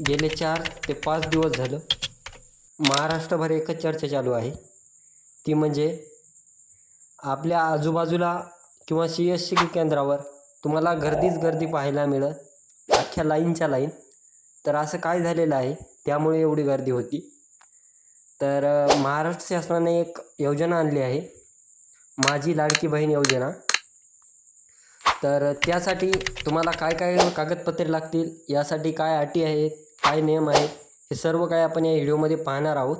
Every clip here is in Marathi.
गेले चार ते पाच दिवस झालं महाराष्ट्रभर एकच चर्चा चालू आहे. ती म्हणजे आपल्या आजूबाजूला किंवा सी एस सी केंद्रावर तुम्हाला गर्दीच गर्दी पाहायला मिळत अख्ख्या लाईनच्या लाईन. तर असं काय झालेलं आहे? त्यामुळे एवढी गर्दी होती. तर महाराष्ट्र शासनाने एक योजना आणली आहे. माझी लाडकी बहीण योजना. तर त्यासाठी तुम्हाला काय काय कागदपत्रे लागतील यासाठी काय अटी आहेत काय नियम आहेत हे सर्व काय आपण या व्हिडिओमध्ये पाहणार आहोत.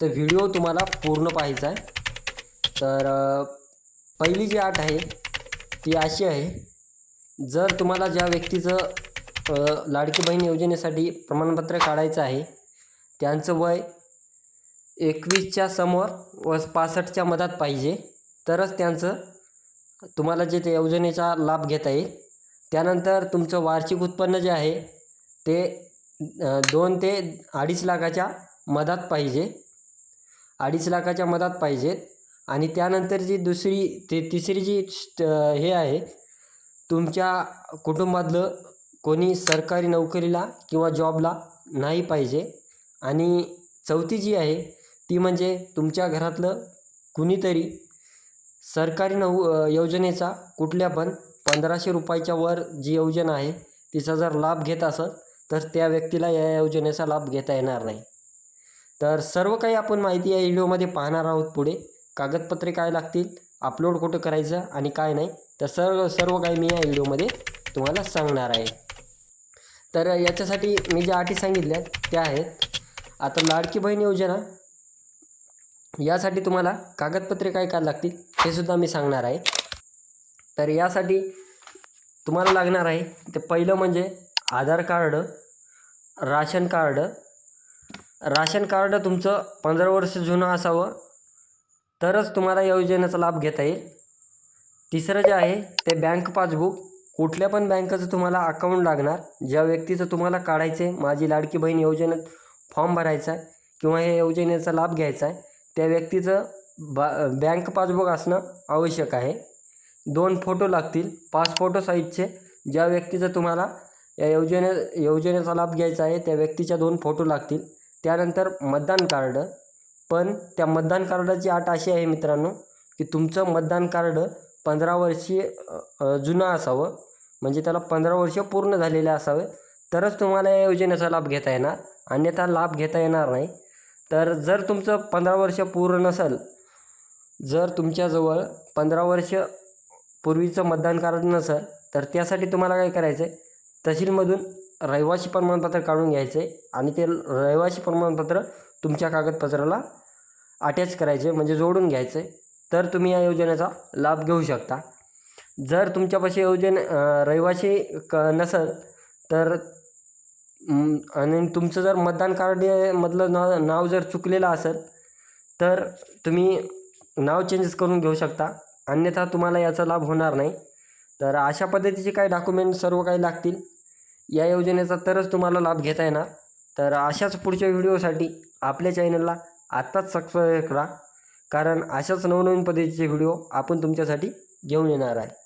तर व्हिडिओ तुम्हाला पूर्ण पाहायचा आहे. तर पहिली जी अट आहे ती अशी आहे जर तुम्हाला ज्या व्यक्तीचं लाडकी बहीण योजनेसाठी प्रमाणपत्र काढायचं आहे त्यांचं वय एकवीसच्या समोर व पासष्टच्या मधात पाहिजे तरच त्यांचं तुम्हाला जे ते योजनेचा लाभ घेता येईल त्यानंतर तुमचं वार्षिक उत्पन्न जे आहे ते दोन ते अडीच लाखाच्या मधात पाहिजे. अडीच लाखाच्या मधात पाहिजेत आणि त्यानंतर जी दुसरी ते तिसरी जी हे आहे तुमच्या कुटुंबातलं कोणी सरकारी नोकरीला किंवा जॉबला नाही पाहिजे. आणि चौथी जी आहे ती म्हणजे तुमच्या घरातलं कुणीतरी सरकारी नऊ योजनेचा कुठल्या पण पंधराशे रुपयाच्या वर जी योजना आहे तिचा जर लाभ घेत असत तर त्या व्यक्तीला या योजनेचा लाभ घेता येणार नाही. तर सर्व काही आपण माहिती या व्हिडिओमध्ये पाहणार आहोत पुढे. कागदपत्रे काय लागतील अपलोड कुठं करायचं आणि काय नाही तर सर्व सर्व काही मी या व्हिडिओमध्ये तुम्हाला सांगणार आहे. तर याच्यासाठी मी ज्या अटी सांगितल्या त्या आहेत. आता लाडकी बहीण योजना यासाठी तुम्हाला कागदपत्रे काय काय लागतील हे सुद्धा मी सांगणार आहे. तर यासाठी तुम्हाला लागणार आहे ते पहिलं म्हणजे Aadhaar card ration card. Ration card तुमचं पंधरा वर्ष जुनं असावं तरच तुम्हाला या योजनेचा लाभ घेता येईल. तिसरं जे आहे ते बँक पासबुक. कुठल्या पण बँकेचं तुम्हाला अकाउंट लागणार ज्या व्यक्तीचं तुम्हाला काढायचं आहे माझी लाडकी बहीण योजनेत फॉर्म भरायचा आहे किंवा या योजनेचा लाभ घ्यायचा आहे त्या व्यक्तीचं बा बँक पासबुक असणं आवश्यक आहे. दोन फोटो लागतील पाच फोटो साईजचे. ज्या व्यक्तीचं तुम्हाला या योजने योजनेचा लाभ घ्यायचा आहे त्या व्यक्तीच्या दोन फोटो लागतील. त्यानंतर मतदान कार्ड. पण त्या मतदान कार्डाची आट अशी आहे मित्रांनो की तुमचं मतदान कार्ड पंधरा वर्षीय जुनं असावं. म्हणजे त्याला पंधरा वर्ष पूर्ण झालेले असावे. तरच तुम्हाला या योजनेचा लाभ घेता येणार. अन्यथा लाभ घेता येणार नाही. तर जर तुमचं पंधरा वर्ष पूर्ण नसेल जर तुमच्याजवळ पंधरा वर्ष पूर्वीचं मतदान कार्ड नसेल तर त्यासाठी तुम्हाला काय करायचं आहे तहसीलमधून रहिवासी प्रमाणपत्र काढून घ्यायचं आहे आणि ते रहिवासी प्रमाणपत्र तुमच्या कागदपत्राला अटॅच करायचे म्हणजे जोडून घ्यायचं. आहे तर तुम्ही या योजनेचा लाभ घेऊ शकता. जर तुमच्यापाशी योजने रहिवासी क नसेल तर आणि तुमचं जर मतदान कार्ड मधलं नाव नाव जर चुकलेलं असेल तर तुम्ही नाव चेंजेस करून घेऊ शकता. अन्यथा तुम्हाला याचा लाभ होणार नाही. तर अशा पद्धतीचे काही डॉक्युमेंट सर्व काही लागतील. या योजनेचा तरच तुम्हाला लाभ घेता येणार. तर अशाच पुढच्या व्हिडिओसाठी आपल्या चॅनलला आत्ताच सबस्क्राईब करा. कारण अशाच नवनवीन पद्धतीचे व्हिडिओ आपण तुमच्यासाठी घेऊन येणार आहे.